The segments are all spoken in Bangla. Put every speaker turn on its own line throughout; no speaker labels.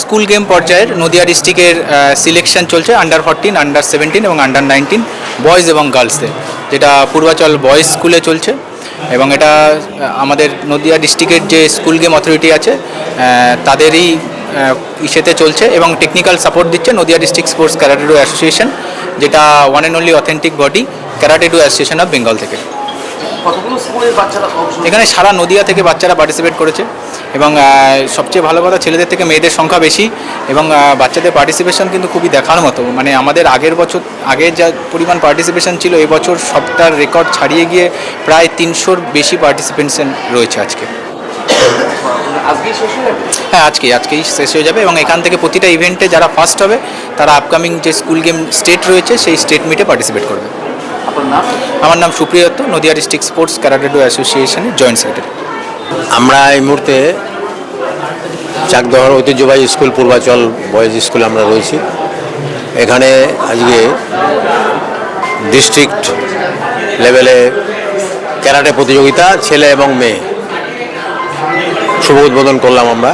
স্কুল গেম পর্যায়ের নদিয়া ডিস্ট্রিক্টের সিলেকশন চলছে আন্ডার ফোরটিন আন্ডার সেভেন্টিন এবং আন্ডার নাইনটিন বয়েজ এবং গার্লসে যেটা পূর্বাচল বয়েজ স্কুলে চলছে। এবং এটা আমাদের নদিয়া ডিস্ট্রিক্টের যে স্কুল গেম অথরিটি আছে তাদেরই ইসেতে চলছে এবং টেকনিক্যাল সাপোর্ট দিচ্ছে Nadia district sports karate do association যেটা one and only authentic body karate do association of Bengal থেকে। এখানে সারা নদিয়া থেকে বাচ্চারা পার্টিসিপেট করেছে এবং সবচেয়ে ভালো কথা ছেলেদের থেকে মেয়েদের সংখ্যা বেশি এবং বাচ্চাদের পার্টিসিপেশন কিন্তু খুবই দেখার মতো। মানে আমাদের আগের বছর আগে যা পরিমাণ পার্টিসিপেশন ছিল এবছর সবটার রেকর্ড ছাড়িয়ে গিয়ে প্রায় তিনশোর বেশি পার্টিসিপেশন রয়েছে আজকে।
আজকেই শেষ হয়ে
হ্যাঁ আজকে আজকেই শেষ হয়ে যাবে এবং এখান থেকে প্রতিটা ইভেন্টে যারা ফার্স্ট হবে তারা আপকামিং যে স্কুল গেম স্টেট রয়েছে সেই স্টেট মিটে পার্টিসিপেট করবে।
নাম?
আমার নাম Supriyo Dutta Nadia district sports karate do অ্যাসোসিয়েশনের জয়েন্ট সেক্রেটারি
আমরা এই মুহূর্তে চাকদহর ঐতিহ্যবাহী স্কুল পূর্বাচল বয়েজ স্কুলে আমরা রয়েছি। এখানে আজকে ডিস্ট্রিক্ট লেভেলে ক্যারাটে প্রতিযোগিতা ছেলে এবং মেয়ে। শুভ উদ্বোধন করলাম আমরা।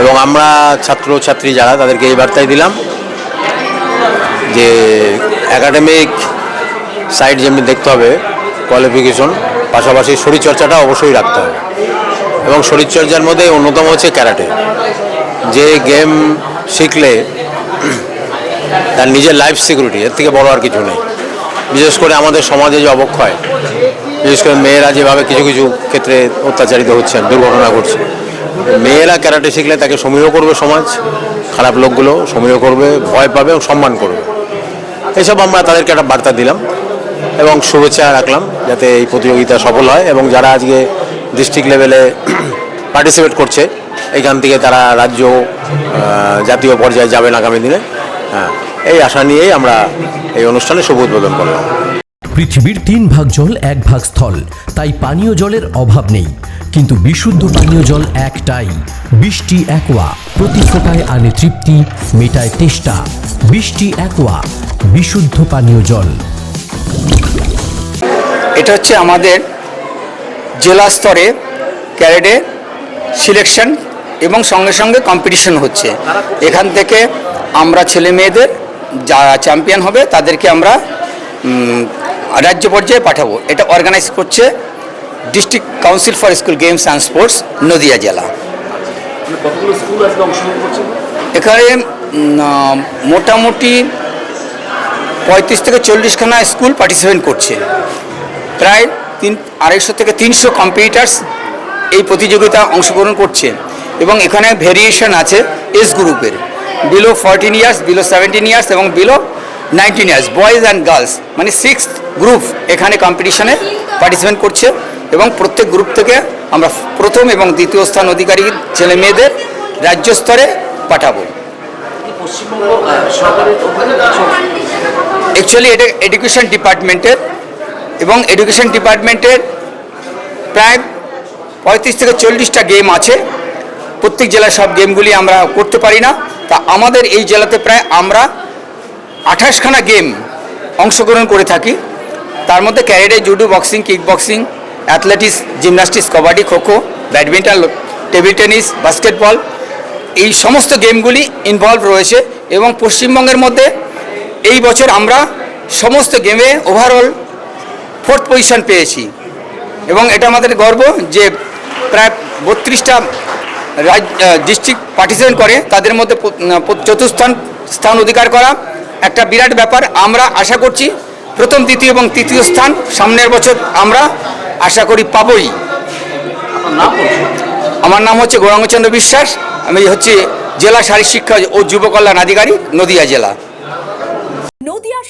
এবং আমরা ছাত্র ছাত্রী যারা তাদেরকে এই বার্তাই দিলাম যে একাডেমিক সাইড যেমনি দেখতে হবে কোয়ালিফিকেশন পাশাপাশি শরীরচর্চাটা অবশ্যই রাখতে হবে। এবং শরীরচর্চার মধ্যে অন্যতম হচ্ছে ক্যারাটে। যে গেম শিখলে তার নিজের লাইফ সিকিউরিটি এর থেকে বড় আর কিছু নেই। বিশেষ করে আমাদের সমাজে যে অবক্ষয়, বিশেষ করে মেয়েরা যেভাবে কিছু কিছু ক্ষেত্রে অত্যাচারিত হচ্ছেন দুর্ঘটনা ঘটছে, মেয়েরা ক্যারাটে শিখলে তাকে সমীহ করবে সমাজ, খারাপ লোকগুলো সমীহ করবে, ভয় পাবে এবং সম্মান করবে। এসব আমরা তাদেরকে একটা বার্তা দিলাম। এবং শুভেচ্ছা রাখলাম যাতে এই প্রতিযোগিতা সফল হয় এবং যারা আজকে ডিস্ট্রিক্ট লেভেলে পার্টিসিপেট করছে এইখান থেকে তারা রাজ্য জাতীয় পর্যায়ে যাবেন আগামী দিনে। হ্যাঁ এই আশা নিয়েই আমরা এই অনুষ্ঠানে শুভ উদ্বোধন করলাম।
পৃথিবীর তিন ভাগ জল এক ভাগ স্থল, তাই পানীয় জলের অভাব নেই। কিন্তু বিশুদ্ধ পানীয় জল একটাই, বৃষ্টি একোয়া, প্রতি ফোটায় আনে তৃপ্তি, মেটায় তেষ্টা। বৃষ্টি একোয়া, বিশুদ্ধ পানীয় জল।
এটা হচ্ছে আমাদের জেলা স্তরে ক্যারেটে সিলেকশন এবং সঙ্গে সঙ্গে কম্পিটিশন হচ্ছে। এখান থেকে আমরা ছেলে মেয়েদের যারা চ্যাম্পিয়ন হবে তাদেরকে আমরা রাজ্য পর্যায়ে পাঠাবো। এটা অর্গানাইজ করছে district council for school games and sports Nadia জেলা।
মানে
এখানে মোটামুটি পঁয়ত্রিশ থেকে চল্লিশখানা স্কুল পার্টিসিপেট করছে। প্রায় তিন, আড়াইশো থেকে তিনশো কম্পিউটার্স এই প্রতিযোগিতা অংশগ্রহণ করছে এবং এখানে ভেরিয়েশন আছে এজ গ্রুপের below fourteen years below seventeen years এবং below nineteen years boys and girls মানে সিক্স গ্রুপ এখানে কম্পিটিশনে পার্টিসিপেট করছে এবং প্রত্যেক গ্রুপ থেকে আমরা প্রথম এবং দ্বিতীয় স্থান অধিকারী ছেলে মেয়েদের রাজ্য স্তরে পাঠাবো।
পশ্চিমবঙ্গ
অ্যাকচুয়ালি এটা এডুকেশন ডিপার্টমেন্টের এবং এডুকেশন ডিপার্টমেন্টের প্রায় পঁয়ত্রিশ থেকে চল্লিশটা গেম আছে। প্রত্যেক জেলায় সব গেমগুলি আমরা করতে পারি না। তা আমাদের এই জেলাতে প্রায় আমরা আঠাশখানা গেম অংশগ্রহণ করে থাকি। তার মধ্যে karate, judo, boxing kick boxing athletics, gymnastics, kabaddi, kho kho, badminton, table tennis, basketball, এই সমস্ত গেমগুলি ইনভলভ রয়েছে এবং পশ্চিমবঙ্গের মধ্যে এই বছর আমরা সমস্ত গেমে ওভারঅল ফোর্থ পজিশন পেয়েছি। এবং এটা আমাদের গর্ব যে প্রায় বত্রিশটা রাজ ডিস্ট্রিক্ট পার্টিসিপেট করে তাদের মধ্যে চতুর্থান স্থান অধিকার করা একটা বিরাট ব্যাপার। আমরা আশা করছি প্রথম দ্বিতীয় এবং তৃতীয় স্থান সামনের বছর আমরা আশা করি পাবই। আমার নাম হচ্ছে গৌরাঙ্গচন্দ্র বিশ্বাস। আমি হচ্ছে জেলা শারীর শিক্ষা ও যুব কল্যাণ আধিকারিক নদিয়া জেলা।